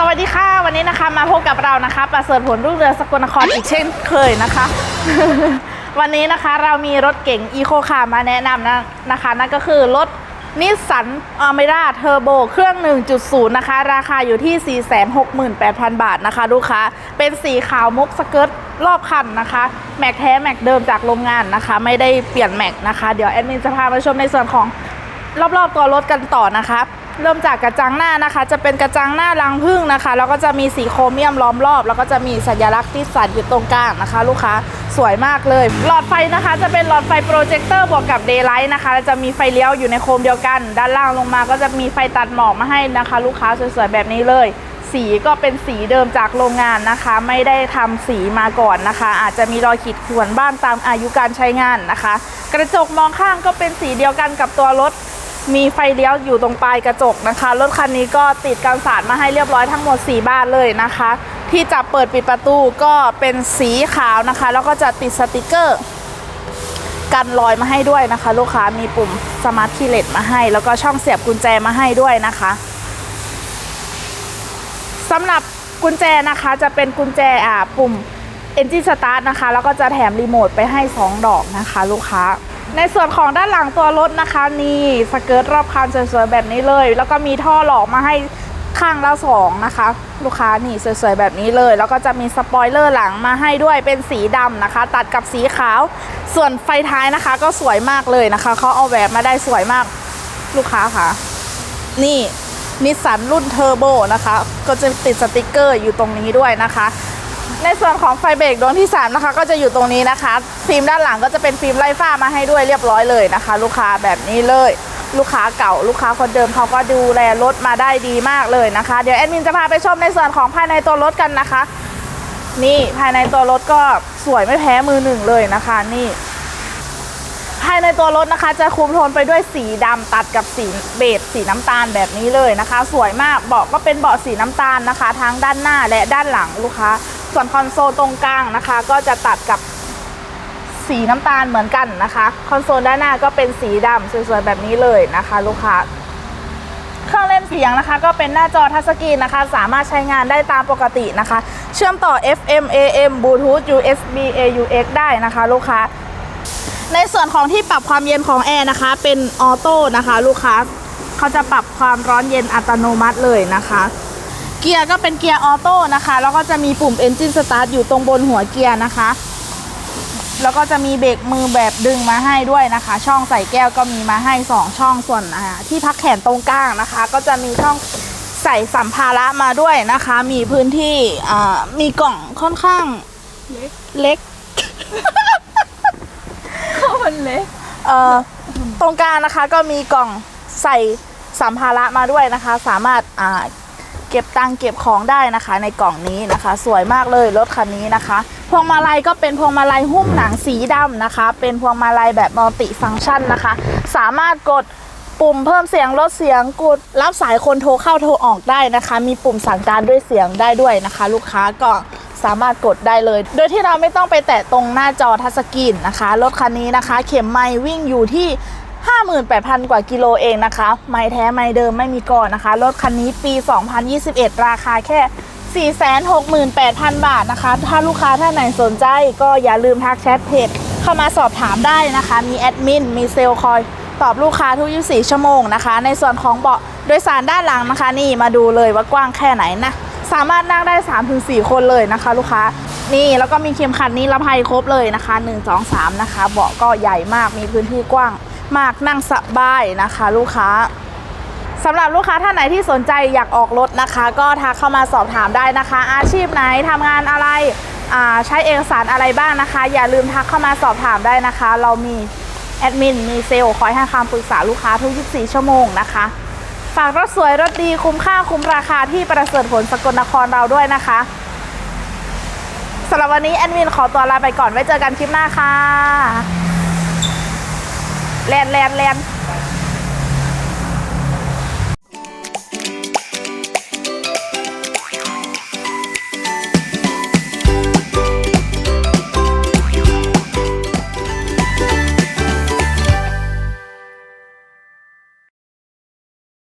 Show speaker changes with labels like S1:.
S1: สวัสดีค่ะ วันนี้นะคะมาพบกับเรานะคะประเสริฐผลรุ่งเรืองสกลนครอีกเช่นเคยนะคะ วันนี้นะคะเรามีรถเก๋งอีโคคาร์มาแนะนำนะนะคะนั่นก็คือรถนิสสันอเมร่าเทอร์โบเครื่อง 1.0 นะคะ ราคาอยู่ที่ 468,000 บาทนะคะ ลูกค้า เป็นสีขาวมุกสเกิร์ตรอบคันนะคะ แม็กแท้ แม็กเดิมจากโรงงานนะคะ ไม่ได้เปลี่ยนแม็กนะคะ เดี๋ยวแอดมินจะพามาชมในส่วนของรอบๆตัวรถกันต่อนะคะ เริ่มจากกระจังหน้านะคะ จะเป็นกระจังหน้ารังพึ่งนะคะแล้วก็จะมีสีโครเมียมล้อมรอบ แล้วก็จะมีสัญลักษณ์ที่สันอยู่ตรงกลางนะคะ ลูกค้าสวยมากเลย หลอดไฟนะคะจะเป็นหลอดไฟโปรเจคเตอร์บวกกับเดย์ไลท์นะคะจะมีไฟเลี้ยวอยู่ในโคมเดียวกัน ด้านล่างลงมาก็จะมีไฟตัดหมอกมาให้นะคะ ลูกค้าสวยๆแบบนี้เลย สีก็เป็นสีเดิมจากโรงงานนะคะ ไม่ได้ทำสีมาก่อนนะคะ อาจจะมีรอยขีดข่วนบ้างตามอายุการใช้งานนะคะ กระจกมองข้างก็เป็นสีเดียวกันกับตัวรถ มีไฟเลี้ยวอยู่ตรงปลายกระจกนะคะ รถคันนี้ก็ติดกันสาดมาให้เรียบร้อยทั้งหมด 4 บ้านเลยนะคะ ที่จับเปิดปิดประตูก็เป็นสีขาวนะคะ แล้วก็จะติดสติกเกอร์ กันรอยมาให้ด้วยนะคะ ลูกค้ามีปุ่มสมาร์ทคีย์เลสมาให้ แล้วก็ช่องเสียบกุญแจมาให้ด้วยนะคะสำหรับกุญแจนะคะจะเป็นกุญแจอ่าปุ่ม Engine Start นะคะ แล้วก็จะแถมรีโมทไปให้ 2 ดอกนะคะ ลูกค้า ในส่วนของด้านหลังตัวรถนะคะนี่สเกิร์ตรอบคันสวยๆแบบนี้เลย แล้วก็มีท่อหลอกมาให้ข้างละสองนะคะ ลูกค้านี่สวยๆแบบนี้เลย แล้วก็จะมีสปอยเลอร์หลังมาให้ด้วยเป็นสีดำนะคะ ตัดกับสีขาว ส่วนไฟท้ายนะคะ ก็สวยมากเลยนะคะเขาเอาแบบมาได้สวยมากลูกค้าค่ะ นี่นิสสันรุ่นเทอร์โบนะคะ ก็จะติดสติกเกอร์อยู่ตรงนี้ด้วยนะคะ ในส่วนของไฟเบรกดวงที่ 3 นะคะ ก็จะอยู่ตรงนี้นะคะ ฟิล์มด้านหลังก็จะเป็นฟิล์มไล่ฟ้ามาให้ด้วยเรียบร้อยเลยนะคะ ลูกค้าแบบนี้เลย ลูกค้าเก่าลูกค้าคนเดิมเขาก็ดูแลรถมาได้ดีมากเลยนะคะ เดี๋ยวแอดมินจะพาไปชมในส่วนของภายในตัวรถกันนะคะ นี่ภายในตัวรถก็สวยไม่แพ้มือหนึ่งเลยนะคะนี่ ภายในตัวรถนะคะ จะคุมโทนไปด้วยสีดำตัดกับสีเบจสีน้ำตาลแบบนี้เลยนะคะ สวยมากเบาะก็เป็นเบาะสีน้ำตาลนะคะ ทั้งด้านหน้าและด้านหลังลูกค้า ส่วนคอนโซลตรงกลางนะคะ ก็จะตัดกับสีน้ำตาลเหมือนกันนะคะ คอนโซลด้านหน้าก็เป็นสีดำสวยๆแบบนี้เลยนะคะ ลูกค้าเครื่องเล่นเสียงนะคะ ก็เป็นหน้าจอทัชสกรีนนะคะ สามารถใช้งานได้ตามปกตินะคะ เชื่อมต่อ FM AM Bluetooth USB AUX ได้นะคะ ลูกค้า ในส่วนของที่ปรับความเย็นของแอร์นะคะ เป็นออโต้นะคะ ลูกค้าเขาจะปรับความร้อนเย็นอัตโนมัติเลยนะคะ เกียร์ก็เป็นเกียร์ออโต้นะคะ แล้วก็จะมีปุ่ม Engine Start อยู่ตรงบนหัวเกียร์นะคะ แล้วก็จะมีเบรกมือแบบดึงมาให้ด้วยนะคะ ช่องใส่แก้วก็มีมาให้ 2 ช่องส่วนอ่าที่พักแขนตรงกลางนะคะ ก็จะมีช่องใส่สัมภาระมาด้วยนะคะ มีพื้นที่อ่ามีกล่องค่อนข้างเล็ก
S2: ข้าวมันเล็ก
S1: เอ่อตรงกลางนะคะก็มีกล่องใส่สัมภาระมาด้วยนะคะ สามารถอ่า เก็บตังเก็บของได้นะคะ ในกล่องนี้นะคะ สวยมากเลยรถคันนี้นะคะ พวงมาลัยก็เป็นพวงมาลัยหุ้มหนังสีดำนะคะ เป็นพวงมาลัยแบบมัลติฟังก์ชันนะคะ สามารถกดปุ่มเพิ่มเสียงลดเสียงกดรับสายคนโทรเข้าโทรออกได้นะคะ มีปุ่มสั่งการด้วยเสียงได้ด้วยนะคะ ลูกค้าก็สามารถกดได้เลย โดยที่เราไม่ต้องไปแตะตรงหน้าจอทัชสกรีนนะคะ รถคันนี้นะคะ เข็มไม้วิ่งอยู่ที่ 58,000 กว่ากิโลเองนะคะ ไม้แท้ไม้เดิมไม่มีก่อนนะคะ รถคันนี้ปี 2021 ราคาแค่ 468,000 บาทนะคะ ถ้าลูกค้าท่านไหนสนใจก็อย่าลืมทักแชทเพจเข้ามาสอบถามได้นะคะ มีแอดมิน มีเซลล์คอยตอบลูกค้าทุก 24 ชั่วโมงนะคะ ในส่วนของเบาะโดยสารด้านหลังนะคะ นี่มาดูเลยว่ากว้างแค่ไหนนะ สามารถนั่งได้ 3-4 คนเลยนะคะ ลูกค้านี่แล้วก็มีเข็มขัดนิรภัยครบเลยนะคะ 1 2 3 นะคะ เบาะก็ใหญ่มากมีพื้นที่กว้าง มากนั่งสบายนะคะ ลูกค้าสำหรับลูกค้าท่านไหนที่สนใจอยากออกรถนะคะ ก็ทักเข้ามาสอบถามได้นะคะ อาชีพไหนทำงานอะไรใช้เอกสารอะไรบ้างนะคะ อย่าลืมทักเข้ามาสอบถามได้นะคะ เรามีแอดมินมีเซลล์คอยให้คำปรึกษาลูกค้าทุก 24 ชั่วโมงนะคะ ฝากรถสวยรถดีคุ้มค่าคุ้มราคาที่ประเสริฐผลสกลนครเราด้วยนะคะสำหรับวันนี้แอดมินขอตัวลาไปก่อนไว้เจอกันคลิปหน้าค่ะ แลนแลนแลน